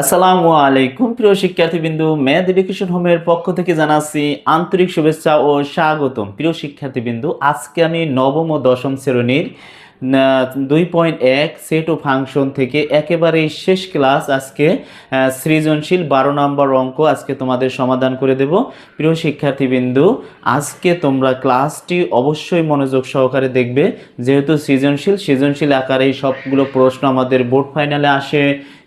আসসালামু আলাইকুম, প্রিয় শিক্ষার্থীবৃন্দু ম্যাথ এডুকেশন হোমের পক্ষ থেকে জানাচ্ছি আন্তরিক শুভেচ্ছা ও স্বাগতম। প্রিয় শিক্ষার্থীবৃন্দু, আজকে আমি নবম ও দশম শ্রেণির দুই পয়েন্ট এক সেট ও ফাংশন থেকে একেবারে শেষ ক্লাস আজকে সৃজনশীল বারো নম্বর অঙ্ক আজকে তোমাদের সমাধান করে দেব। প্রিয় শিক্ষার্থীবৃন্দু, আজকে তোমরা ক্লাসটি অবশ্যই মনোযোগ সহকারে দেখবে। যেহেতু সৃজনশীল সৃজনশীল আকারে সবগুলো প্রশ্ন আমাদের বোর্ড ফাইনালে আসে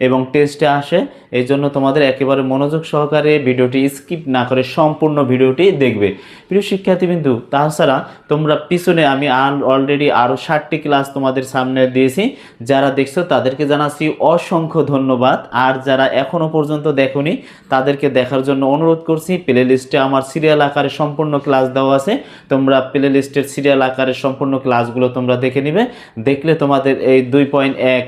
এবং টেস্টে আসে। এই জন্য তোমাদের একেবারে মনোযোগ সহকারে ভিডিওটি স্কিপ না করে সম্পূর্ণ ভিডিওটি দেখবে। প্রিয় শিক্ষার্থীবৃন্দু, তাছাড়া তোমরা পিছনে আমি অলরেডি আরও ষাটটি ক্লাস তোমাদের সামনে দিয়েছি। যারা দেখছ তাদেরকে জানাচ্ছি অসংখ্য ধন্যবাদ। আর যারা এখনও পর্যন্ত দেখোনি, তাদেরকে দেখার জন্য অনুরোধ করছি প্লে লিস্টে আমার সিরিয়াল আকারে সম্পূর্ণ ক্লাস দেওয়া আছে। তোমরা প্লে লিস্টের সিরিয়াল আকারে সম্পূর্ণ ক্লাসগুলো তোমরা দেখে নিবে। দেখলে তোমাদের এই দুই পয়েন্ট এক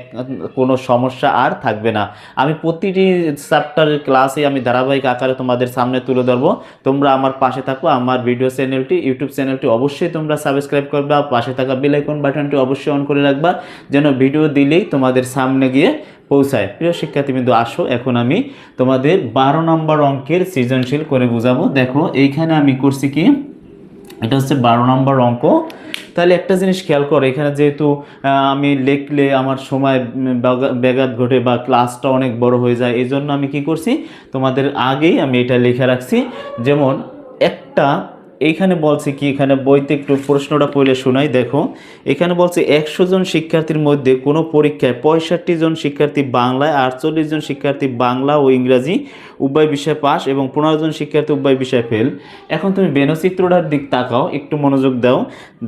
কোনো সমস্যা আর থাকবে না। আমি প্রতিটি চ্যাপ্টারের ক্লাসে আমি ধারাবাহিক আকারে তোমাদের সামনে তুলে ধরবো। তোমরা আমার পাশে থাকো, আমার ভিডিও চ্যানেলটি ইউটিউব চ্যানেলটি অবশ্যই তোমরা সাবস্ক্রাইব করবে। পাশে থাকা বেল আইকন বাটনটি অবশ্যই অন করে রাখবা, যেন ভিডিও দিলেই তোমাদের সামনে গিয়ে পৌঁছায়। প্রিয় শিক্ষার্থীবৃন্দু, আসো, এখন আমি তোমাদের বারো নম্বর অঙ্কের সৃজনশীল করে বুঝাবো। দেখো, এইখানে আমি করছি কি? এটা হচ্ছে বারো নম্বর অঙ্ক। তাহলে একটা জিনিস খেয়াল করো, এখানে যেহেতু আমি লিখলে আমার সময় ব্যাঘাত ঘটে বা ক্লাসটা অনেক বড় হয়ে যায় এই জন্য আমি কি করছি? তোমাদের আগেই আমি এটা লিখে রাখছি। যেমন, একটা এইখানে বলছে কি, এখানে বইতে একটু প্রশ্নটা পড়লে শোনাই, দেখো। এখানে বলছে, একশো জন শিক্ষার্থীর মধ্যে কোনো পরীক্ষায় পঁয়ষট্টি জন শিক্ষার্থী বাংলায়, আটচল্লিশ জন শিক্ষার্থী বাংলা ও ইংরাজি, উভয় বিষয়ে পাস এবং পনেরো জন শিক্ষার্থী উভয় বিষয়ে ফেল। এখন তুমি বেনচিত্রটার দিক তাকাও, একটু মনোযোগ দাও।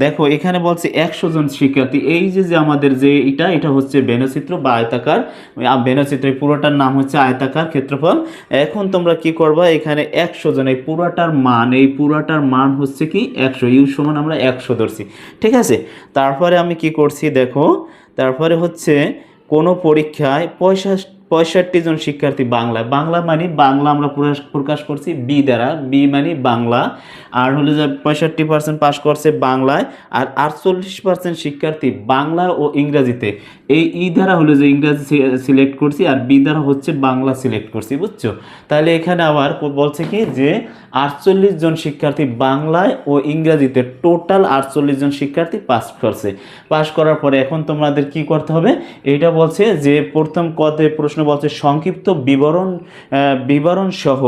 দেখো, এখানে বলছে, একশো জন শিক্ষার্থী, এই যে যে আমাদের যে এটা এটা হচ্ছে বেনচিত্র বা আয়তাকার। বেনচিত্র এই পুরোটার নাম হচ্ছে আয়তাকার ক্ষেত্রফল। এখন তোমরা কি করবা, এখানে একশো জন, এই পুরাটার মান, এই পুরাটার মান হচ্ছে কি একশো, ইউ সমান আমরা একশো ধরছি। ঠিক আছে? তারপরে আমি কি করছি দেখো? তারপরে হচ্ছে কোনো পরীক্ষায় পয়সা পঁয়ষট্টি জন শিক্ষার্থী বাংলা। বাংলা মানে বাংলা আমরা প্রকাশ করছি বি দ্বারা। বি মানে বাংলা। আর হলো যে পঁয়ষট্টি পার্সেন্ট পাস করছে বাংলায়। আর আটচল্লিশ পার্সেন্ট শিক্ষার্থী বাংলা ও ইংরাজিতে। এই ই দ্বারা হলো যে ইংরাজি সিলেক্ট করছি আর বি দ্বারা হচ্ছে বাংলা সিলেক্ট করছি, বুঝছ? তাহলে এখানে আবার বলছে কি যে আটচল্লিশ জন শিক্ষার্থী বাংলায় ও ইংরাজিতে টোটাল আটচল্লিশ জন শিক্ষার্থী পাস করছে। পাস করার পরে এখন তোমাদের কি করতে হবে? এটা বলছে যে প্রথম কতে প্রশ্ন বলছে সংক্ষিপ্ত বিবরণ বিবরণ সহ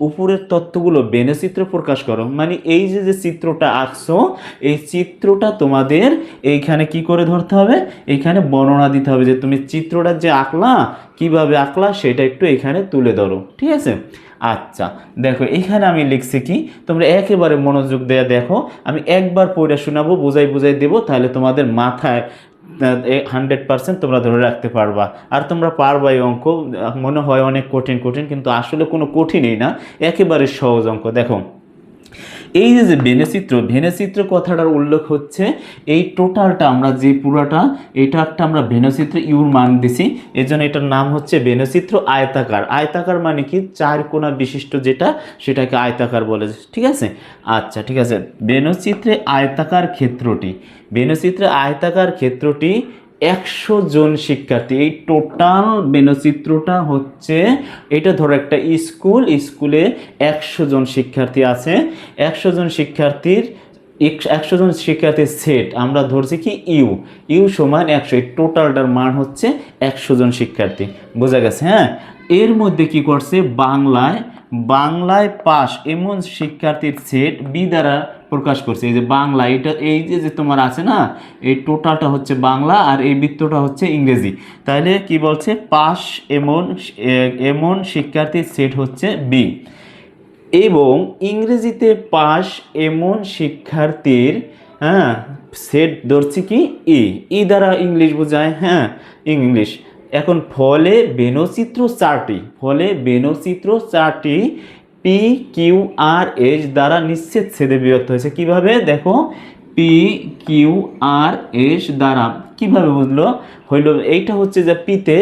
উপরের তত্ত্বগুলো বেনে চিত্র প্রকাশ করো। মানে এই যে যে চিত্রটা আঁকছো, এই চিত্রটা তোমাদের এইখানে কি করে ধরতে হবে? এইখানে বর্ণনা দিতে হবে যে, তুমি চিত্রটা যে আঁকলা, কীভাবে আঁকলা, সেটা একটু এখানে তুলে ধরো। ঠিক আছে? আচ্ছা দেখো এখানে আমি লিখছি কি, তোমরা একেবারে মনোযোগ দেয়া দেখো। আমি একবার পড়ে শোনাবো, বুঝাই বুঝাই দেবো, তাহলে তোমাদের মাথায় হান্ড্রেড পার্সেন্ট তোমরা ধরে রাখতে পারবা। আর তোমরা পারবা এই অঙ্ক, মনে হয় অনেক কঠিন কঠিন, কিন্তু আসলে কোনো কঠিনই না। একেবারে সহজ অঙ্ক, দেখো। এই যে যে ভেনেচিত্র ভেনেচিত্র কথাটার উল্লেখ হচ্ছে, এই টোটালটা আমরা যে পুরাটা, এটা একটা আমরা ভেনচিত্র ইউর মান দিছি এই জন্য এটার নাম হচ্ছে ভেনচিত্র আয়তাকার। আয়তাকার মানে কি? চার কোণা বিশিষ্ট যেটা, সেটাকে আয়তাকার বলে। ঠিক আছে? আচ্ছা ঠিক আছে। বেনচিত্রে আয়তাকার ক্ষেত্রটি বেনচিত্রে আয়তাকার ক্ষেত্রটি একশো জন শিক্ষার্থী। এই টোটাল বেনচিত্রটা হচ্ছে, এটা ধরো একটা স্কুল, স্কুলে একশো জন শিক্ষার্থী আছে। একশো জন শিক্ষার্থীর একশো জন শিক্ষার্থীর সেট আমরা ধরছি কি ইউ। ইউ সমান একশো, এই টোটালটার মান হচ্ছে একশো জন শিক্ষার্থী। বোঝা গেছে হ্যাঁ? এর মধ্যে কি করছে? বাংলায় বাংলায় পাস এমন শিক্ষার্থীর সেট বি দ্বারা প্রকাশ করছে। এই যে বাংলা, এটা এই যে যে তোমার আছে না, এই টোটালটা হচ্ছে বাংলা আর এই বৃত্তটা হচ্ছে ইংরেজি। তাহলে কি বলছে? পাস এমন এমন শিক্ষার্থীর সেট হচ্ছে বি এবং ইংরেজিতে পাস এমন শিক্ষার্থীর হ্যাঁ সেট ধরছি কি? ই ই দ্বারা ইংলিশ বোঝায় হ্যাঁ ইংলিশ। এখন ফলে বেনচিত্র চারটি, ফলে বেনচিত্র চারটি পি কিউ আর এইচ দ্বারা নিশ্চিত ছেদে বিভক্ত হয়েছে। কীভাবে? দেখো পি কিউ আর এস দ্বারা কীভাবে বুঝলো? হইল, এইটা হচ্ছে যে পিতে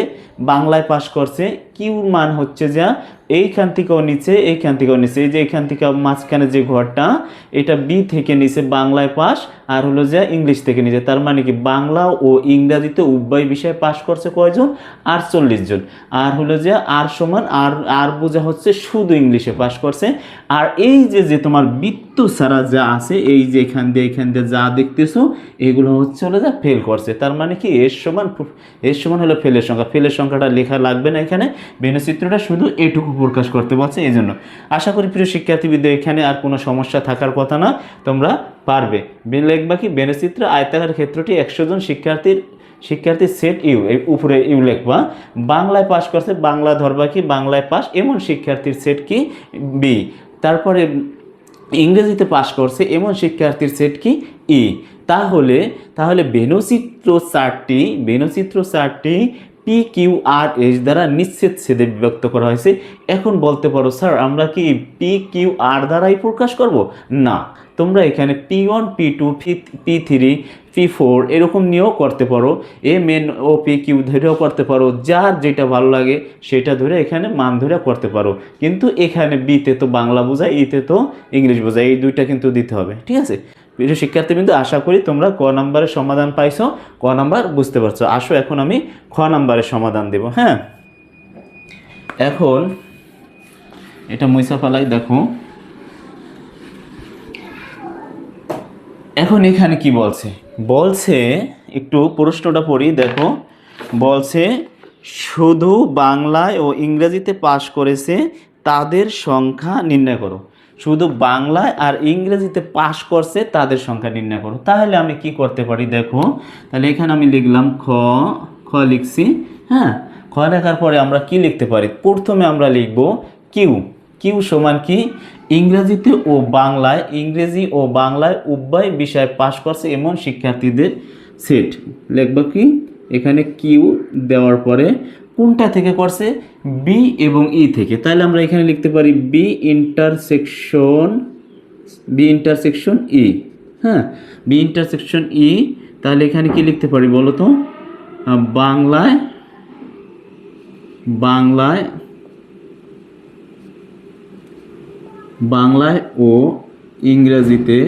বাংলায় পাশ করছে। কিউর মান হচ্ছে যা এইখান থেকেও নিচে, এইখান থেকেও নিচে। এই যে এইখান থেকে মাঝখানে যে ঘরটা, এটা বি থেকে নিচে বাংলায় পাস আর হলো যে ইংলিশ থেকে নিচে তার মানে কি বাংলা ও ইংরাজিতে উভয় বিষয়ে পাশ করছে কয়জন? আটচল্লিশ জন। আর হলো যে আর সমান, আর আর বোঝা হচ্ছে শুধু ইংলিশে পাশ করছে। আর এই যে যে তোমার বৃত্ত ছাড়া যা আছে, এই যে এখান দিয়ে এখান দিয়ে যা দেখতেছো, এগুলো হচ্ছে হলো যা ফেল করছে। তার মানে কি এর সমান এর সমান হলো ফেলের সংখ্যা। ফেলের সংখ্যাটা লেখা লাগবে না এখানে। বেনচিত্রটা শুধু এটুকু প্রকাশ করতে বলছে এই জন্য। আশা করি প্রিয় শিক্ষার্থীবৃন্দ, এখানে আর কোনো সমস্যা থাকার কথা না। তোমরা পারবে। বেন লিখবা কি? বেনচিত্র আয়তাকার ক্ষেত্রটি একশো জন শিক্ষার্থীর শিক্ষার্থীর সেট ইউ, এই উপরে ইউ লিখবা। বাংলায় পাশ করছে, বাংলা ধরবা কি? বাংলায় পাশ, এমন শিক্ষার্থীর সেট কি? বি তারপরে ইংরেজিতে পাশ করছে, এমন শিক্ষার্থীর সেট কি? ই তাহলে তাহলে বেনচিত্র চারটি বেনচিত্র চারটি পি কিউ আর এস দ্বারা নিশ্চিত ছেদে বিভক্ত করা হয়েছে। এখন বলতে পারো, স্যার, আমরা কি পি কিউ আর দ্বারাই প্রকাশ করব? না। তোমরা এখানে P one P two P three P four এরকম নিয়েও করতে পারো। M N O P Q ধরেও করতে পারো। যার যেটা ভালো লাগে, সেটা ধরে এখানে মান ধরে করতে পারো। কিন্তু এখানে বিতে তো বাংলা বোঝায় ইতে তো ইংলিশ বোঝায়। এই দুইটা কিন্তু দিতে হবে। ঠিক আছে? প্রিয় শিক্ষার্থী কিন্তু আশা করি তোমরা ক নাম্বারের সমাধান পাইছো। ক নাম্বার বুঝতে পারছ। আসো এখন আমি খ নাম্বারের সমাধান দেব হ্যাঁ? এখন এটা মৈসা ফালাই, দেখো। এখন এখানে কি বলছে? বলছে, একটু প্রশ্নটা পড়ি, দেখো। বলছে, শুধু বাংলায় ও ইংরেজিতে পাশ করেছে, তাদের সংখ্যা নির্ণয় করো। শুধু বাংলায় আর ইংরেজিতে পাশ করছে, তাদের সংখ্যা নির্ণয় করো। তাহলে আমি কি করতে পারি দেখো, তাহলে এখানে আমি লিখলাম খ খ লিখছি হ্যাঁ? খ লেখার পরে আমরা কি লিখতে পারি? প্রথমে আমরা লিখব কিউ কিউ সমান কি? ইংরেজিতে ও বাংলায়, ইংরেজি ও বাংলায় উভয় বিষয় পাশ করছে এমন শিক্ষার্থীদের সেট লিখব কি? এখানে কিউ দেওয়ার পরে কোনটা থেকে করছে? বি এবং ই থেকে। তাহলে আমরা এখানে লিখতে পারি B intersection B intersection E হ্যাঁ? বি ইন্টারসেকশন ই তাহলে এখানে কি লিখতে পারি বলো তো? বাংলায় বাংলায় বাংলায় ও ইংরেজিতে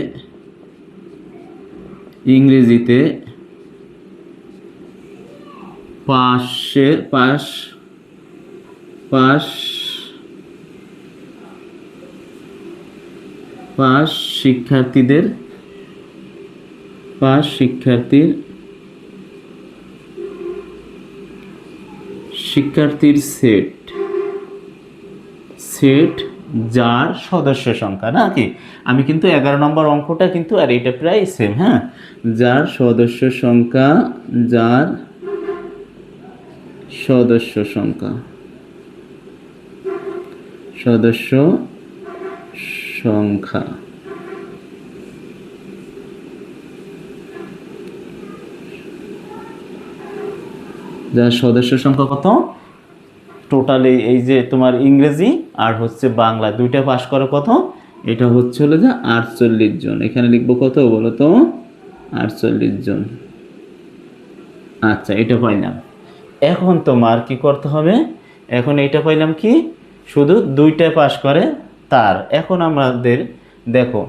ইংরেজিতে পাশে পাশ পাশ পাশ শিক্ষার্থীদের, পাশ শিক্ষার্থীর শিক্ষার্থীর সেট। সেট যার সদস্য সংখ্যা নাকি আমি কিন্তু এগারো নম্বর অঙ্কটা কিন্তু আর এটা প্রায় সেম হ্যাঁ? যার সদস্য সংখ্যা, যার সদস্য সংখ্যা। সদস্য সংখ্যা। যার সদস্য সংখ্যা কত? টোটালি এই যে তোমার ইংরেজি আর হচ্ছে বাংলা, দুইটা পাস করো কত? এটা হচ্ছে হলো যে আটচল্লিশ জন। এখানে লিখব কত বলো তো? আটচল্লিশ জন। আচ্ছা এটা পাইলাম এখন তোমার কি করতে হবে? এখন এটা পাইলাম কি? শুধু দুইটায় পাস করে তার। এখন আমাদের দেখো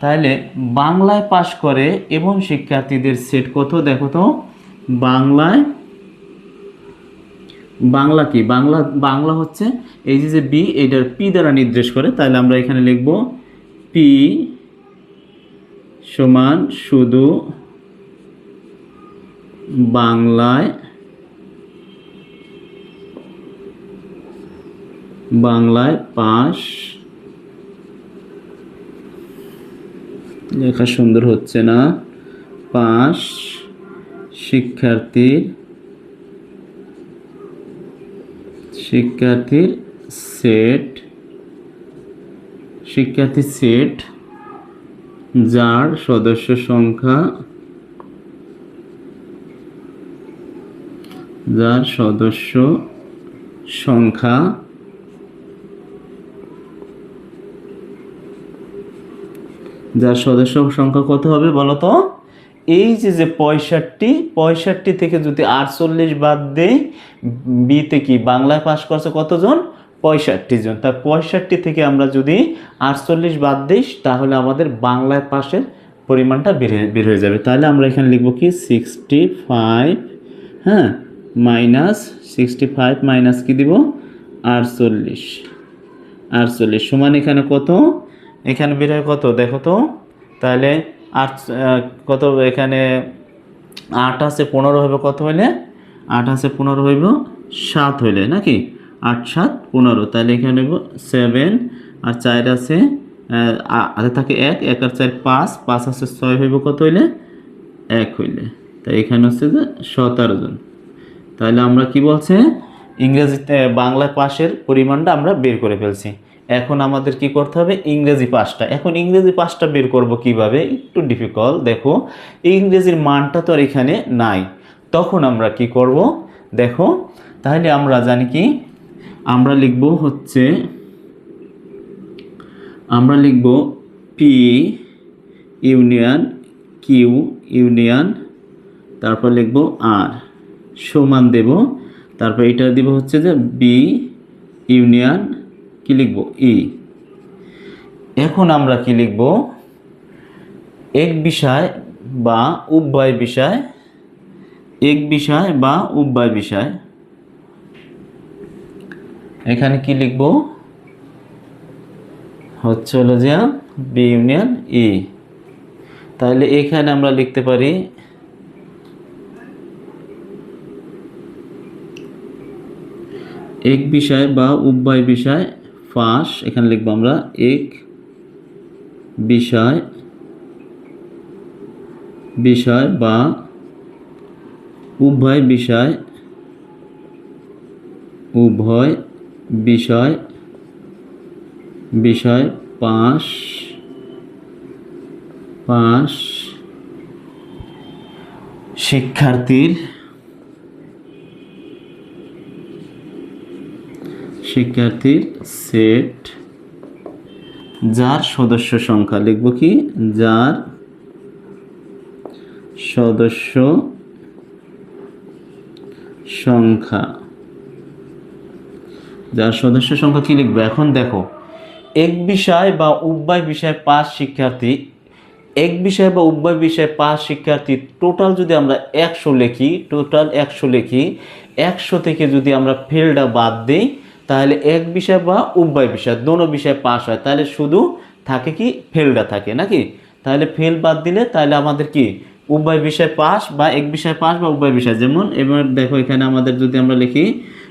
তাহলে বাংলায় পাস করে এবং শিক্ষার্থীদের সেট কত? দেখো তো, বাংলায়, বাংলা কি? বাংলা বাংলা হচ্ছে এই যে যে বি এটার পি দ্বারা নির্দেশ করে। তাহলে আমরা এখানে লিখব পি সমান শুধু বাংলায় বাংলায় পাশ। লেখা সুন্দর হচ্ছে না। পাশ, শিক্ষার্থীর শিক্ষার্থীর সেট। শিক্ষার্থী সেট, যার সদস্য সংখ্যা যার সদস্য সংখ্যা যার সদস্য সংখ্যা কত হবে বলো তো? এই যে যে পঁয়ষট্টি পঁয়ষট্টি থেকে যদি আটচল্লিশ বাদ দেই বিতে কি, বাংলায় পাশ করছে কতজন? পঁয়ষট্টি জন। তা পঁয়ষট্টি থেকে আমরা যদি আটচল্লিশ বাদ দিই, তাহলে আমাদের বাংলায় পাশের পরিমাণটা হয়ে- বের হয়ে যাবে। তাহলে আমরা এখানে লিখব কি? সিক্সটি ফাইভ হ্যাঁ? মাইনাস সিক্সটি ফাইভ মাইনাস কী দিব? আটচল্লিশ। আটচল্লিশ সমান এখানে কত? এখানে বের হয় কত? দেখো তো। তাহলে আট কত এখানে? আট আছে পনেরো হবে কত হইলে? আট আছে পনেরো হইব সাত হইলে নাকি? আট সাত পনেরো। তাহলে এখানে হইব সেভেন আর চার আছে আহ, আ- আগে থাকে এক এক আর চার পাঁচ পাঁচ আছে ছয় হইব কত হইলে? এক হইলে। তাই এখানে হচ্ছে যে সতেরো জন। তাহলে আমরা কি বলছে? ইংরেজিতে বাংলা পাশের পরিমাণটা আমরা বের করে ফেলছি। এখন আমাদের কি করতে হবে? ইংরেজি পাসটা এখন ইংরেজি পাসটা বের করব কীভাবে? একটু ডিফিকাল্ট দেখো। ইংরেজির মানটা তো আর এখানে নাই। তখন আমরা কি করব? দেখো, তাহলে আমরা জানি কি? আমরা লিখব হচ্ছে, আমরা লিখব পি ইউনিয়ন কিউ ইউনিয়ন, তারপর লিখব আর সমান দেব। তারপর এটা দিব হচ্ছে যে বি ইউনিয়ন কি লিখব? ই এখন আমরা কি লিখব? এক বিষয় বা উভয় বিষয়, এক বিষয় বা উভয় বিষয়। এখানে কি লিখব? হচ্ছে হলো যে বি ইউনিয়ন ই তাহলে এখানে আমরা লিখতে পারি এক বিষয় বা উভয় বিষয় ফাঁস, এখানে লিখব আমরা, এক, বিষয় বিষয় বা উভয় বিষয় উভয় বিষয় বিষয় পাশ পাশ শিক্ষার্থীর শিক্ষার্থীর সেট। যার সদস্য সংখ্যা লিখব কি? যার সদস্য সংখ্যা। যার সদস্য সংখ্যা কি লিখবে? এখন দেখো, এক বিষয় বা উভয় বিষয় পাঁচ শিক্ষার্থী, এক বিষয় বা উভয় বিষয় পাঁচ শিক্ষার্থী টোটাল যদি আমরা একশো লিখি টোটাল একশো লিখি, একশো থেকে যদি আমরা ফেলটা বাদ দিই তাহলে এক বিষয় বা উভয় বিষয়, দোনো বিষয় পাস হয়, তাহলে শুধু থাকে কি ফেলটা থাকে নাকি? তাহলে ফেল বাদ দিলে তাহলে আমাদের কি? উভয় বিষয় পাস বা এক বিষয় পাস বা উভয় বিষয়। যেমন এবার দেখো এখানে আমাদের যদি আমরা লিখি,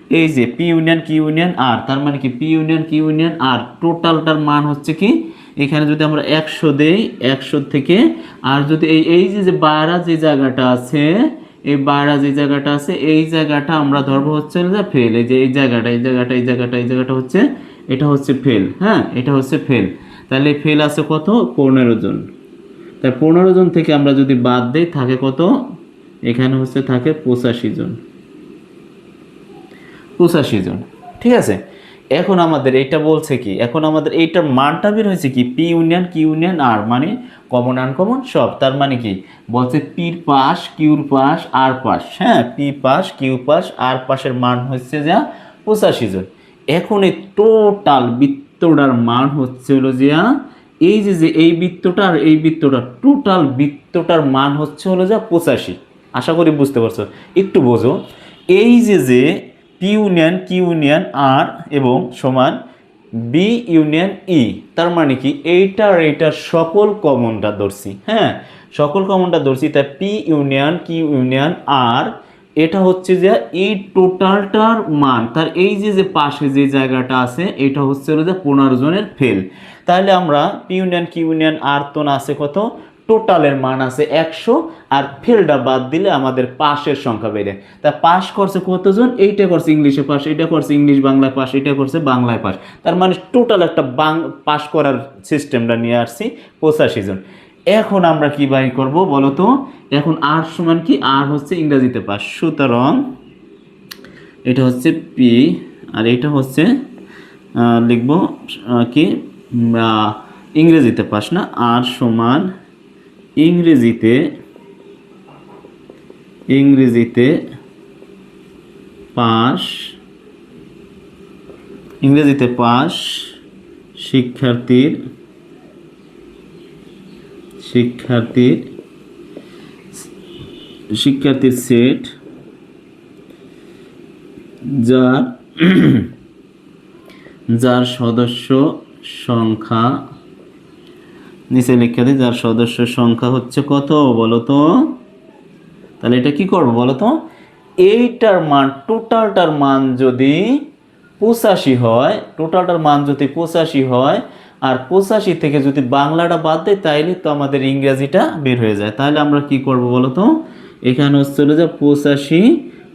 এই যে P union Q union, R, তার মানে কি? P union Q union, R, টোটালটার মান হচ্ছে কি? এখানে যদি আমরা একশো দেই, একশো থেকে, আর যদি এই এই যে বায়রা যে জায়গাটা আছে এই বায়রা যে জায়গাটা আছে, এই জায়গাটা আমরা ধরবো হচ্ছে যে ফেল। এই যে এই জায়গাটা এই জায়গাটা এই জায়গাটা এই জায়গাটা হচ্ছে, এটা হচ্ছে ফেল হ্যাঁ? এটা হচ্ছে ফেল। তাহলে ফেল আছে কত? পনেরো জন। তাই পনেরো জন থেকে আমরা যদি বাদ দেই, থাকে কত? এখানে হচ্ছে থাকে পঁচাশি জন। পঁচাশি জন, ঠিক আছে? এখন আমাদের এইটা বলছে কি? এখন আমাদের এইটার মানটা বের হয়েছে কি? P union Q union R মানে কমন আনকমন সব। তার মানে কি? বলছে পির পাশ কিউর পাশ আর পাশ। হ্যাঁ পি পাশ কিউ পাশ আর পাশের মান হচ্ছে যা পঁচাশি জন। এখন এই টোটাল বৃত্তটার মান হচ্ছে হলো যে এই যে যে এই বৃত্তটা আর এই বৃত্তটা টোটাল বৃত্তটার মান হচ্ছে হলো যা পঁচাশি। আশা করি বুঝতে পারছ। একটু বোঝো। এই যে যে P union Q union R এবং সমান বি ইউনিয়ন ই তার মানে কি? এইটা আর এইটার সকল কমনটা ধরছি হ্যাঁ? সকল কমনটা ধরছি, তাই P union Q union R এটা হচ্ছে যে এই টোটালটার মান। তার এই যে যে পাশে যে জায়গাটা আছে, এটা হচ্ছে হলো যে পনেরো জনের ফেল তাহলে আমরা P union Q union R তো না আছে কত? টোটালের মান আছে একশো আর ফেলটা বাদ দিলে আমাদের পাশের সংখ্যা বেড়ে। তা পাস করছে কতজন? এইটা করছে ইংলিশে পাস এটা করছে ইংলিশ বাংলায় পাস এটা করছে বাংলায় পাস তার মানে টোটাল একটা বাং পাস করার সিস্টেমটা নিয়ে আসছি পঁচাশি জন। এখন আমরা কি বাই করব বলো তো? এখন আর সমান কি? আর হচ্ছে ইংরেজিতে পাস সুতরাং এটা হচ্ছে পি আর এটা হচ্ছে লিখব কি? ইংরেজিতে পাস না, আর সমান ইংরেজিতে ইংরেজিতে পাস ইংরেজিতে পাস শিক্ষার্থীর শিক্ষার্থীর শিক্ষার্থীর সেট যার যার সদস্য সংখ্যা নিচে লিখে দিই, যার সদস্য সংখ্যা হচ্ছে কত বলো তো? তাহলে এটা কি করব বলো তো? এইটার মান, টোটালটার মান যদি পঁচাশি হয়, টোটালটার মান যদি পঁচাশি হয়, আর পঁচাশি থেকে যদি বাংলাটা বাদ দেয় তাইলে তো আমাদের ইংরেজিটা বের হয়ে যায়। তাহলে আমরা কি করব বলো তো? এখানে হচ্ছে হলো যে পঁচাশি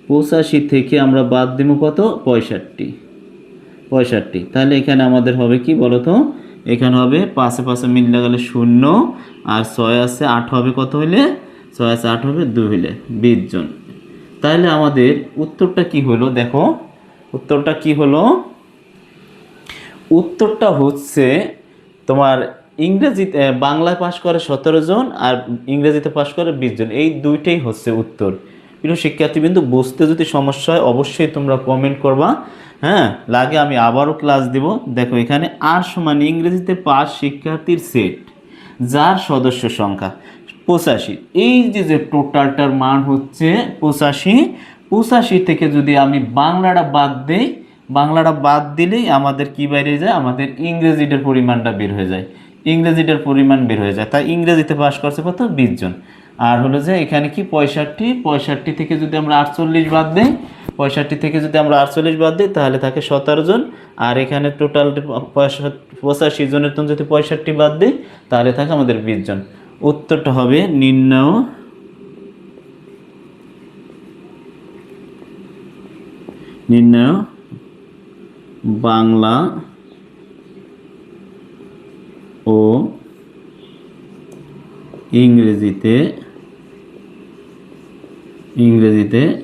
পঁচাশি থেকে আমরা বাদ দিব কত? পঁয়ষট্টি। পঁয়ষট্টি। তাহলে এখানে আমাদের হবে কি বলো তো? এখানে হবে পাশে পাশে মিললে গেলে শূন্য, আর ছয় আছে আট হবে কত হইলে? ছয় আছে আট হবে দুই হইলে বিশ জন। তাহলে আমাদের উত্তরটা কি হলো দেখো? উত্তরটা কি হলো? উত্তরটা হচ্ছে তোমার ইংরেজিতে বাংলায় পাশ করে সতেরো জন আর ইংরেজিতে পাশ করে বিশ জন। এই দুইটাই হচ্ছে উত্তর। প্রিয় শিক্ষার্থীবৃন্দু, বুঝতে যদি সমস্যা হয়, অবশ্যই তোমরা কমেন্ট করবা। হ্যাঁ লাগে আমি আবারও ক্লাস দিব। দেখো, এখানে আর সমান ইংরেজিতে পাস শিক্ষার্থীর সেট যার সদস্য সংখ্যা পঁচাশি। এই যে যে টোটালটার মান হচ্ছে পঁচাশি পঁচাশি থেকে যদি আমি বাংলাটা বাদ দেই, বাংলাটা বাদ দিলেই আমাদের কি বাইরে যায়? আমাদের ইংরেজিটার পরিমাণটা বের হয়ে যায়। ইংরেজিটার পরিমাণ বের হয়ে যায়। তাই ইংরেজিতে পাস করছে কত? বিশ জন। আর হলো যে এখানে কি পঁয়ষট্টি? পঁয়ষট্টি থেকে যদি আমরা আটচল্লিশ বাদ দিই, পঁয়ষট্টি থেকে যদি আমরা আটচল্লিশ বাদ দিই, তাহলে থাকে সতেরো জন। আর এখানে টোটাল পঁচাশি জনের তো যদি পঁয়ষট্টি বাদ দিই, তাহলে থাকে আমাদের বিশ জন। উত্তরটা হবে নির্ণয় নির্ণয় বাংলা ও ইংরেজিতে ইংরেজিতে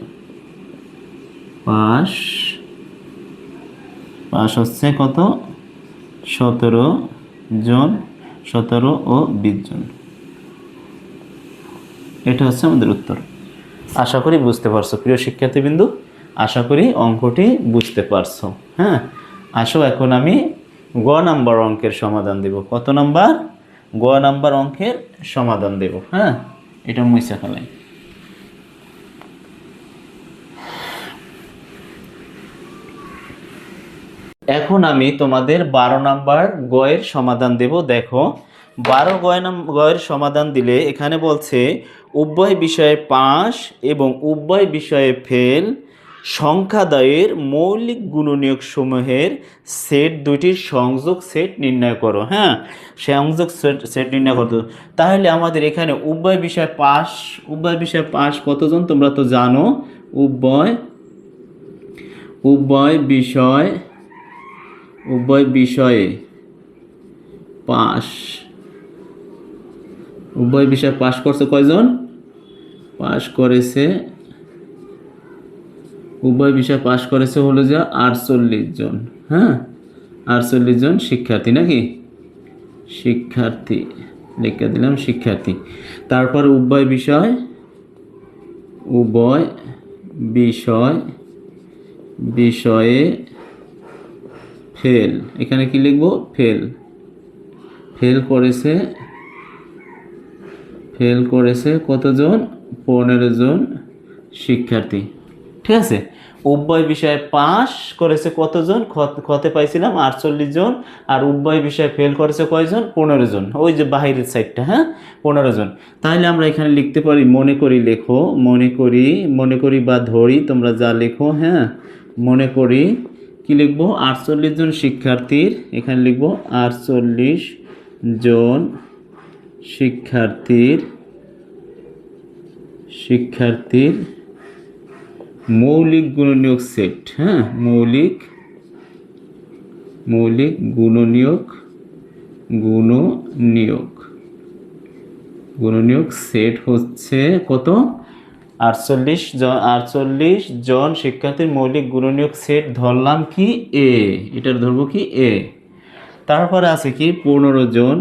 পাস পাস হচ্ছে কত? সতেরো জন, সতেরো ও বিশ জন। এটা হচ্ছে আমাদের উত্তর। আশা করি বুঝতে পারছ, প্রিয় শিক্ষার্থীবিন্দু। আশা করি অঙ্কটি বুঝতে পারছ। হ্যাঁ আসো এখন আমি গ নাম্বার অঙ্কের সমাধান দেব। কত নাম্বার? গ নাম্বার অঙ্কের সমাধান দেব। হ্যাঁ এটা মুইসা ফেলাই। এখন আমি তোমাদের বারো নাম্বার গয়ের সমাধান দেব। দেখো, বারো গয় গয়ের সমাধান দিলে এখানে বলছে, উভয় বিষয়ে পাস এবং উভয় বিষয়ে ফেল, সংখ্যাদয়ের মৌলিক গুণনীয়ক সমূহের সেট দুইটির সংযোগ সেট নির্ণয় করো। হ্যাঁ সংযোগ সেট সেট নির্ণয় করো। তাহলে আমাদের এখানে উভয় বিষয় পাস উভয় বিষয় পাস কতজন তোমরা তো জানো? উভয় উভয় বিষয় উভয় বিষয়ে পাস উভয় বিষয়ে পাস করছে কয়জন? পাস করেছে, উভয় বিষয় পাস করেছে হলো যে আটচল্লিশ জন হ্যাঁ? আটচল্লিশ জন শিক্ষার্থী নাকি? শিক্ষার্থী, লিখে দিলাম শিক্ষার্থী। তারপর উভয় বিষয় উভয় বিষয়, বিষয়ে ফেল। এখানে কি লিখব? ফেল। ফেল করেছে ফেল করেছে কতজন? পনেরো জন শিক্ষার্থী। ঠিক আছে? উভয় বিষয়ে পাস করেছে কতজন? খতে পাইছিলাম আটচল্লিশ জন। আর উভয় বিষয়ে ফেল করেছে কয়জন? পনেরো জন। ওই যে বাহিরের সাইডটা হ্যাঁ? পনেরো জন। তাহলে আমরা এখানে লিখতে পারি মনে করি লেখো, মনে করি মনে করি বা ধরি, তোমরা যা লেখো হ্যাঁ? মনে করি কি লিখব? আটচল্লিশ জন শিক্ষার্থীর, এখানে লিখব আটচল্লিশ জন শিক্ষার্থীর শিক্ষার্থীর মৌলিক গুণনীয়ক সেট হ্যাঁ? মৌলিক মৌলিক গুণনীয়ক গুণনীয়ক গুণনীয়ক সেট হচ্ছে কত? আটচল্লিশ জন আটচল্লিশ জন শিক্ষার্থীর মৌলিক গুণনীয়ক সেট ধরলাম কি? এ এটার ধরবো কি? এ তারপরে আছে কি? পনেরো জন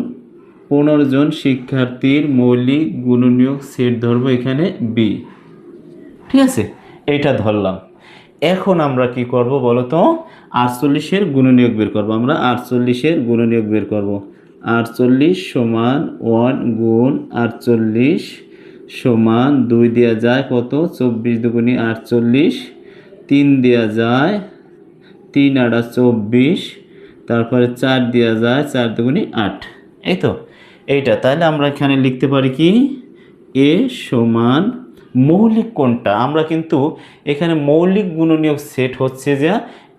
পনেরো জন শিক্ষার্থীর মৌলিক গুণনীয়ক সেট ধরবো এখানে বি ঠিক আছে? এটা ধরলাম। এখন আমরা কি করব বলো তো? আটচল্লিশের গুণনীয়ক বের করব আমরা। আটচল্লিশের গুণনীয়ক বের করব। আটচল্লিশ সমান ওয়ান গুণ আটচল্লিশ সমান দুই দেওয়া যায় কত? চব্বিশ দুগুণি আটচল্লিশ। তিন দেওয়া যায় তিন আটা চব্বিশ। তারপরে চার দেওয়া যায় চার দুগুণি আট। এই তো, এইটা। তাহলে আমরা এখানে লিখতে পারি কি? এ সমান মৌলিক কোনটা? আমরা কিন্তু এখানে মৌলিক গুণনীয়ক সেট হচ্ছে যে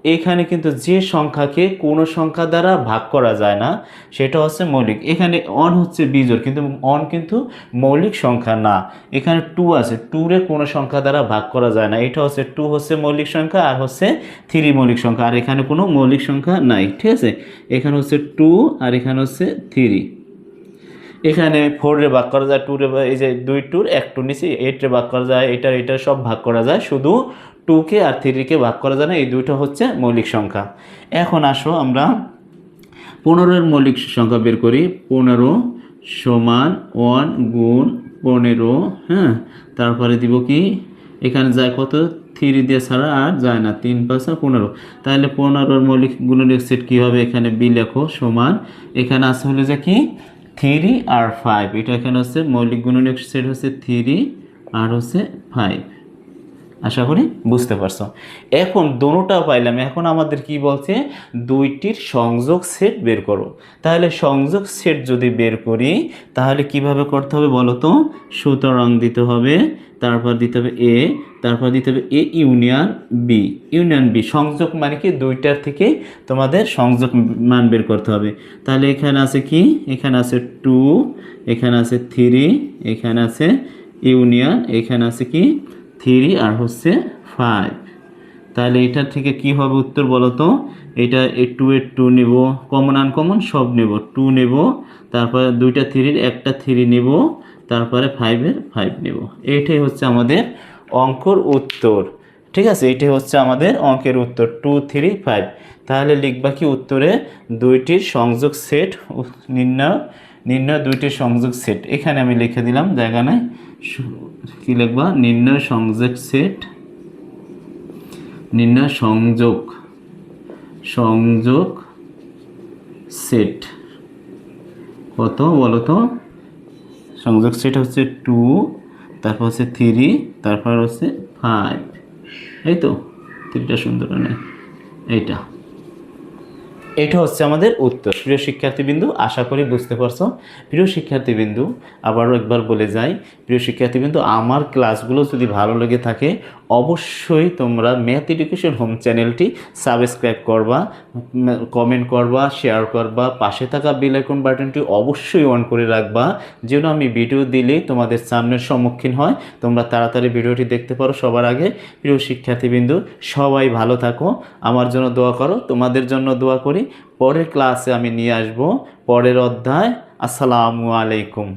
এখানে কিন্তু যে সংখ্যাকে কোনো সংখ্যা দ্বারা ভাগ করা যায় না, সেটা হচ্ছে মৌলিক। এখানে অন হচ্ছে বিজোর কিন্তু অন কিন্তু মৌলিক সংখ্যা না। এখানে টু আছে টুরে কোনো সংখ্যা দ্বারা ভাগ করা যায় না। এটা হচ্ছে টু হচ্ছে মৌলিক সংখ্যা, আর হচ্ছে থ্রি মৌলিক সংখ্যা। আর এখানে কোনো মৌলিক সংখ্যা নাই, ঠিক আছে? এখানে হচ্ছে টু আর এখানে হচ্ছে থ্রি এখানে ফোরে ভাগ করা যায় টুরে এই যে দুই টুর এক টু নিচে এইটে ভাগ করা যায়, এটার এটা সব ভাগ করা যায়। শুধু টুকে আর থ্রিকে ভাগ করা যায় না, এই দুইটা হচ্ছে মৌলিক সংখ্যা। এখন আসো আমরা পনেরোর মৌলিক সংখ্যা বের করি, পনেরো সমান ওয়ান গুণ পনেরো হ্যাঁ? তারপরে দিব কি? এখানে যায় কত? থ্রি দিয়ে ছাড়া আর যায় না, তিন পাঁচ আর পনেরো। তাহলে পনেরোর মৌলিক গুণনীয়ক সেট কী হবে? এখানে বি লেখো, সমান। এখানে আছে হলো যে কি? থ্রি আর ফাইভ এটা এখানে হচ্ছে মৌলিক গুণনীয়ক সেট হচ্ছে থ্রি আর হচ্ছে ফাইভ আশা করি বুঝতে পারছ। এখন দোনোটা পাইলাম, এখন আমাদের কি বলছে? দুইটির সংযোগ সেট বের করো। তাহলে সংযোগ সেট যদি বের করি, তাহলে কীভাবে করতে হবে বলো তো? সুতরাং দিতে হবে, তারপর দিতে হবে এ তারপর দিতে হবে A union B union B সংযোগ মানে কি? দুইটার থেকে তোমাদের সংযোগ মান বের করতে হবে। তাহলে এখানে আছে কি? এখানে আছে টু এখানে আছে থ্রি এখানে আছে ইউনিয়ন, এখানে আছে কি? থ্রি আর হচ্ছে ফাইভ। তাহলে এটা থেকে কি হবে উত্তর বলো তো? এটা এ টু এর টু নেব কমন আনকমন সব নেব। টু নেব, তারপরে দুইটা থ্রির একটা থ্রি নেব, তারপরে ফাইভের ফাইভ নেব। এইটাই হচ্ছে আমাদের অঙ্কর উত্তর। ঠিক আছে? এইটাই হচ্ছে আমাদের অঙ্কের উত্তর। টু, থ্রি ফাইভ তাহলে লিখবা কি উত্তরে? দুইটির সংযোগ সেট নির্ণয় নির্ণয় দুইটির সংযোগ সেট। এখানে আমি লিখে দিলাম, জায়গা নাই। কি লিখবা? নির্ণয় সংযোগ সেট নির্ণয় সংযোগ সংযোগ সেট কত বলো তো সংযোগ সেট হচ্ছে টু তারপর হচ্ছে থ্রি তারপর হচ্ছে ফাইভ এই তো তিনটা সুন্দর নেই এইটা। এটা হচ্ছে আমাদের উত্তর। প্রিয় শিক্ষার্থীবৃন্দু, আশা করি বুঝতে পারছ। প্রিয় শিক্ষার্থীবৃন্দু, আবারও একবার বলে যাই, প্রিয় শিক্ষার্থীবৃন্দু, আমার ক্লাসগুলো যদি ভালো লেগে থাকে অবশ্যই তোমরা ম্যাথ এডুকেশন হোম চ্যানেলটি সাবস্ক্রাইব করবা, কমেন্ট করবা, শেয়ার করবা, পাশে থাকা বেল বাটনটি অবশ্যই অন করে রাখবা, যেন আমি ভিডিও দিলেই তোমাদের সামনের সম্মুখীন হয়। তোমরা তাড়াতাড়ি ভিডিওটি দেখতে পারো সবার আগে। প্রিয় শিক্ষার্থীবৃন্দু, সবাই ভালো থাকো। আমার জন্য দোয়া করো, তোমাদের জন্য দোয়া করি। পরের ক্লাসে আমি নিয়ে আসব। পরের অধ্যায়। আসসালামু আলাইকুম।